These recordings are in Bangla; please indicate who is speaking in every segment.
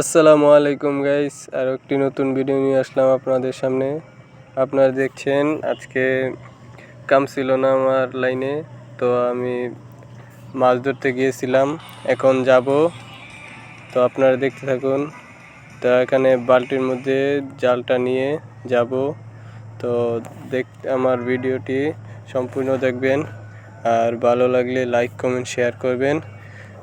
Speaker 1: আসসালামু আলাইকুম গাইস আর একটি নতুন ভিডিও নিয়ে আসলাম আপনাদের সামনে। আপনারা দেখছেন আজকে কাম ছিল না আমার লাইনে তো আমি মাছ ধরতে গিয়েছিলাম, এখন যাব। তো আপনারা দেখতে থাকুন। তো এখানে বালতির মধ্যে জালটা নিয়ে যাব। তো দেখ, আমার ভিডিওটি সম্পূর্ণ দেখবেন। আর ভালো লাগলে লাইক কমেন্ট শেয়ার করবেন।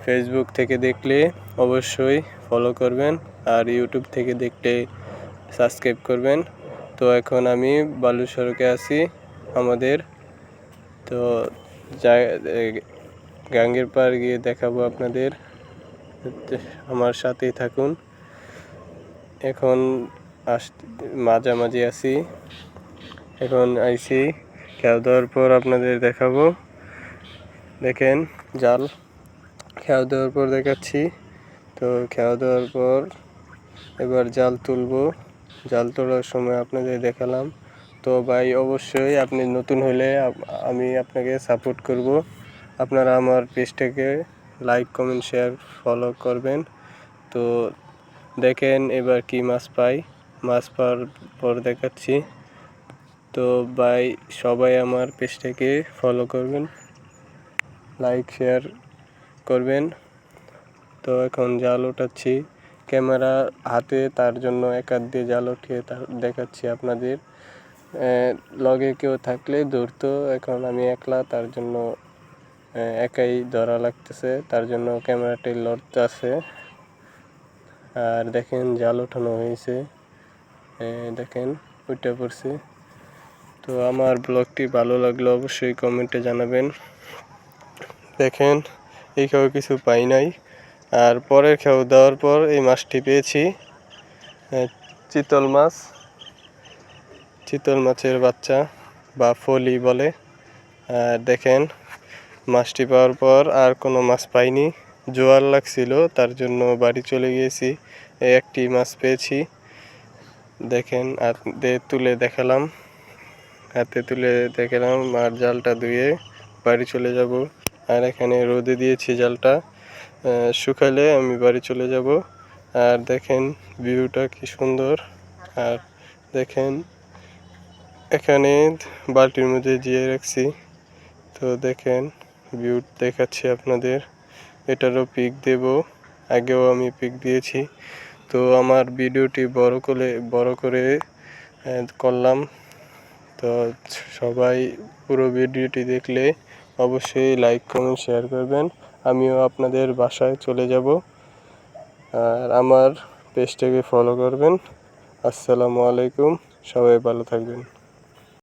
Speaker 1: ফেসবুক থেকে দেখলে অবশ্যই ফলো করবেন আর ইউটিউব থেকে দেখলে সাবস্ক্রাইব করবেন। তো এখন আমি বালু সড়কে আছি আমাদের। তো গাঙ্গের পার গিয়ে দেখাবো আপনাদের। আমার সাথেই থাকুন। এখন আস, মাঝামাঝি আছি। এখন আইসি খেয়াল দেওয়ার পর আপনাদের দেখাবো। দেখেন, জাল। খেয়াল দেওয়ার পর দেখাচ্ছি। তো খাওয়া দাওয়ার পর এবার জাল তুলবো। জাল তোলার সময় আপনাদের দেখালাম। তো ভাই, অবশ্যই আপনি নতুন হলে আমি আপনাকে সাপোর্ট করব। আপনারা আমার পেজটাকে লাইক কমেন্ট শেয়ার ফলো করবেন। তো দেখেন এবার কি মাছ পাই। মাছ পাওয়ার পর দেখাচ্ছি। তো ভাই, সবাই আমার পেজটাকে ফলো করবেন। লাইক শেয়ার করবেন। তো এখন জাল উঠাচ্ছি। ক্যামেরা হাতে, তার জন্য এক হাত দিয়ে জাল উঠিয়ে তার দেখাচ্ছি আপনাদের। লগে কেউ থাকলে ধরতো এখন আমি একলা, তার জন্য একাই ধরা লাগতেছে, তার জন্য ক্যামেরাটি লড়তে আছে আর দেখেন, জাল ওঠানো হয়েছে। দেখেন ওইটা পড়ছে। তো আমার ব্লগটি ভালো লাগল অবশ্যই কমেন্টে জানাবেন। দেখেন এইখানে কিছু পাই নাই। আর পরের খেউ দেওয়ার পর এই মাছটি পেয়েছি চিতল মাছ। চিতল মাছের বাচ্চা বা ফলি বলে। আর দেখেন, মাছটি পাওয়ার পর আর কোনো মাছ পাইনি। জোয়ার লাগছিল, তার জন্য বাড়ি চলে গিয়েছি। একটি মাছ পেয়েছি। দেখেন, হাতে তুলে দেখালাম। হাতে তুলে দেখালাম, আর জালটা ধুয়ে বাড়ি চলে যাব। আর এখানে রোদে দিয়েছি জালটা। শুকালে আমি বাড়ি চলে যাব। আর দেখেন ভিউটা কি সুন্দর। আর দেখেন এখানে বালতির মধ্যে দিয়ে রাখছি। তো দেখেন ভিউ দেখাচ্ছি আপনাদের। এটারও পিক দেব। আগেও আমি পিক দিয়েছি। তো আমার ভিডিওটি বড় করে বড় করে করলাম। তো সবাই পুরো ভিডিওটি দেখলে অবশ্যই লাইক কমেন্ট শেয়ার করবেন। আমিও আপনাদের বাসায় চলে যাব। আর আমার পেজটাকে ফলো করবেন। আসসালামু আলাইকুম, সবাই ভালো থাকবেন।